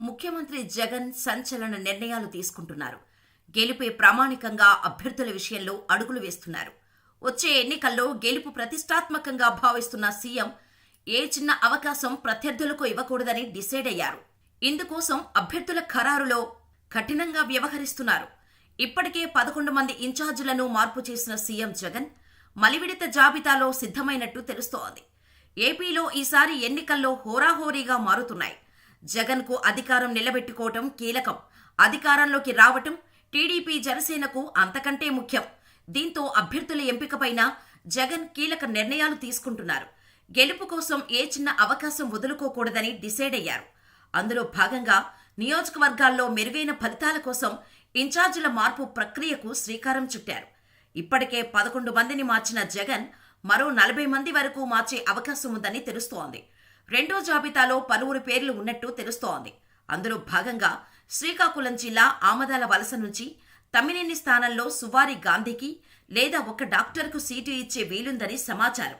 ముఖ్యమంత్రి జగన్ సంచలన నిర్ణయాలు తీసుకుంటున్నారు. గెలుపే ప్రామాణికంగా అభ్యర్థుల విషయంలో అడుగులు వేస్తున్నారు. వచ్చే ఎన్నికల్లో గెలుపు ప్రతిష్టాత్మకంగా భావిస్తున్న సీఎం ఏ చిన్న అవకాశం ప్రత్యర్థులకు ఇవ్వకూడదని డిసైడ్ అయ్యారు. ఇందుకోసం అభ్యర్థుల ఖరారులో కఠినంగా వ్యవహరిస్తున్నారు. ఇప్పటికే పదకొండు మంది ఇన్ఛార్జీలను మార్పు చేసిన సీఎం జగన్ మలివిడత జాబితాలో సిద్ధమైనట్టు తెలుస్తోంది. ఏపీలో ఈసారి ఎన్నికల్లో హోరాహోరీగా మారుతున్నాయి. జగన్కు అధికారం నిలబెట్టుకోవటం కీలకం. అధికారంలోకి రావటం టీడీపీ జనసేనకు అంతకంటే ముఖ్యం. దీంతో అభ్యర్థుల ఎంపికపైన జగన్ కీలక నిర్ణయాలు తీసుకుంటున్నారు. గెలుపు కోసం ఏ చిన్న అవకాశం వదులుకోకూడదని డిసైడ్ అయ్యారు. అందులో భాగంగా నియోజకవర్గాల్లో మెరుగైన ఫలితాల కోసం ఇన్ఛార్జీల మార్పు ప్రక్రియకు శ్రీకారం చుట్టారు. ఇప్పటికే పదకొండు మందిని మార్చిన జగన్ మరో నలభై మంది వరకు మార్చే అవకాశం ఉందని తెలుస్తోంది. రెండో జాబితాలో పలువురు పేర్లు ఉన్నట్టు తెలుస్తోంది. అందులో భాగంగా శ్రీకాకుళం జిల్లా ఆమదాల వలస నుంచి తమ్మినేని స్థానంలో సువారి గాంధీకి లేదా ఒక డాక్టర్కు సీటు ఇచ్చే వీలుందని సమాచారం.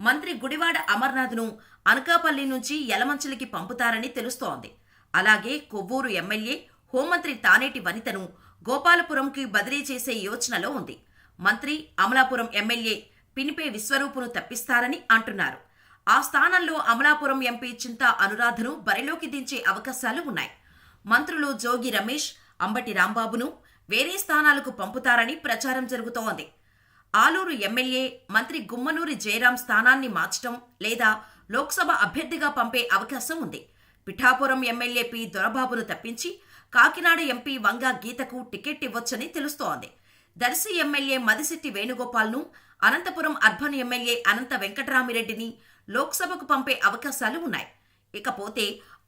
మంత్రి గుడివాడ అమర్నాథ్ను అనకాపల్లి నుంచి యలమంచిలికి పంపుతారని తెలుస్తోంది. అలాగే కొవ్వూరు ఎమ్మెల్యే హోంమంత్రి తానేటి వనితను గోపాలపురంకి బదిలీ చేసే యోచనలో ఉంది. మంత్రి అమలాపురం ఎమ్మెల్యే పినిపే విశ్వరూపును తప్పిస్తారని అంటున్నారు. ఆ స్థానంలో అమలాపురం ఎంపీ చింతా అనురాధను బరిలోకి దించే అవకాశాలు ఉన్నాయి. మంత్రులు జోగి రమేష్ అంబటి రాంబాబును వేరే స్థానాలకు పంపుతారని ప్రచారం జరుగుతోంది. ఆలూరు ఎమ్మెల్యే మంత్రి గుమ్మనూరి జయరాం స్థానాన్ని మార్చడం లేదా లోక్సభ అభ్యర్థిగా పంపే అవకాశం ఉంది. Pithapuram MLA P. దొరబాబును తప్పించి కాకినాడ ఎంపీ వంగా గీతకు టికెట్ ఇవ్వొచ్చని తెలుస్తోంది. దర్శి ఎమ్మెల్యే మదిశెట్టి వేణుగోపాల్ను అనంతపురం అర్బన్ ఎమ్మెల్యే అనంత వెంకటరామిరెడ్డిని లోక్సభకు పంపే అవకాశాలు ఉన్నాయి. ఇకపోతే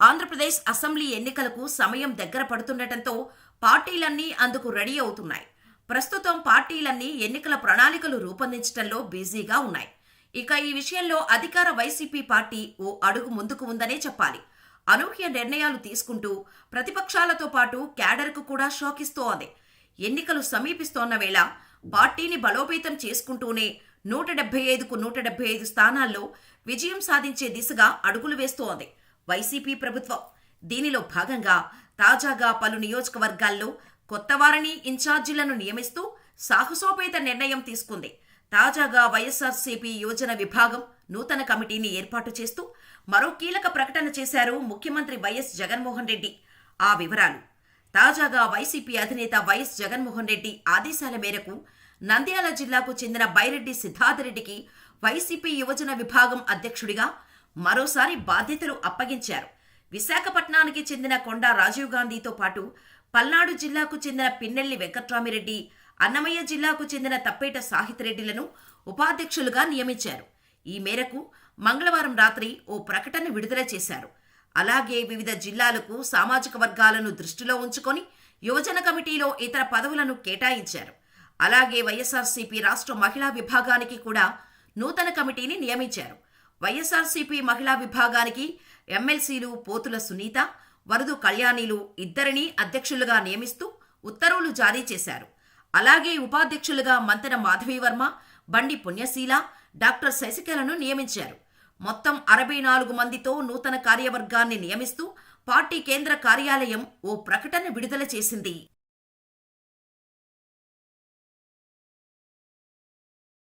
ఆంధ్రప్రదేశ్ అసెంబ్లీ ఎన్నికలకు సమయం దగ్గర పడుతుండటంతో పార్టీలన్నీ అందుకు రెడీ అవుతున్నాయి. ప్రస్తుతం పార్టీలన్నీ ఎన్నికల ప్రణాళికలు రూపొందించడంలో బిజీగా ఉన్నాయి. ఇక ఈ విషయంలో అధికార వైసీపీ పార్టీ ఓ అడుగు ముందుకు ఉందనే చెప్పాలి. అనూహ్య నిర్ణయాలు తీసుకుంటూ ప్రతిపక్షాలతో పాటు క్యాడర్కు కూడా షోకిస్తోంది ఎన్నికలు సమీపిస్తోన్న వేళ పార్టీని బలోపేతం చేసుకుంటూనే నూట డెబ్బై ఐదుకు నూట డెబ్బై ఐదు స్థానాల్లో విజయం సాధించే దిశగా అడుగులు వేస్తోంది. వైసీపీ ప్రభుత్వం దీనిలో భాగంగా తాజాగా పలు నియోజకవర్గాల్లో కొత్త వారిని ఇన్ఛార్జీలను నియమిస్తూ సాహసోపేత నిర్ణయం తీసుకుంది. తాజాగా వైఎస్ఆర్సీపీ యోజన విభాగం నూతన కమిటీని ఏర్పాటు చేస్తూ మరో కీలక ప్రకటన చేశారు ముఖ్యమంత్రి వైఎస్ జగన్మోహన్ రెడ్డి. ఆ వివరాలు. తాజాగా వైసీపీ అధినేత వైఎస్ జగన్మోహన్ రెడ్డి ఆదేశాల మేరకు నంద్యాల జిల్లాకు చెందిన బైరెడ్డి సిద్ధార్థరెడ్డికి వైసీపీ యువజన విభాగం అధ్యక్షుడిగా మరోసారి బాధ్యతలు అప్పగించారు. విశాఖపట్నానికి చెందిన కొండా రాజీవ్ గాంధీతో పాటు పల్నాడు జిల్లాకు చెందిన పిన్నెల్లి వెంకట్రామిరెడ్డి అన్నమయ్య జిల్లాకు చెందిన తప్పేట సాహితిరెడ్డిలను ఉపాధ్యక్షులుగా నియమించారు. ఈ మేరకు మంగళవారం రాత్రి ఓ ప్రకటన విడుదల చేశారు. అలాగే వివిధ జిల్లాలకు సామాజిక వర్గాలను దృష్టిలో ఉంచుకొని యువజన కమిటీలో ఇతర పదవులను కేటాయించారు. అలాగే వైఎస్ఆర్సీపీ రాష్ట్ర మహిళా విభాగానికి కూడా నూతన కమిటీని నియమించారు. వైఎస్ఆర్సీపీ మహిళా విభాగానికి ఎమ్మెల్సీలు పోతుల సునీత వరదు కళ్యాణిలు ఇద్దరిని అధ్యక్షులుగా నియమిస్తూ ఉత్తర్వులు జారీ చేశారు. అలాగే ఉపాధ్యక్షులుగా మంతన మాధవీవర్మ బండి పుణ్యశీల డాక్టర్ శశికలను నియమించారు. మొత్తం అరవై నాలుగు మందితో నూతన కార్యవర్గాన్ని నియమిస్తూ పార్టీ కేంద్ర కార్యాలయం ఓ ప్రకటన విడుదల చేసింది.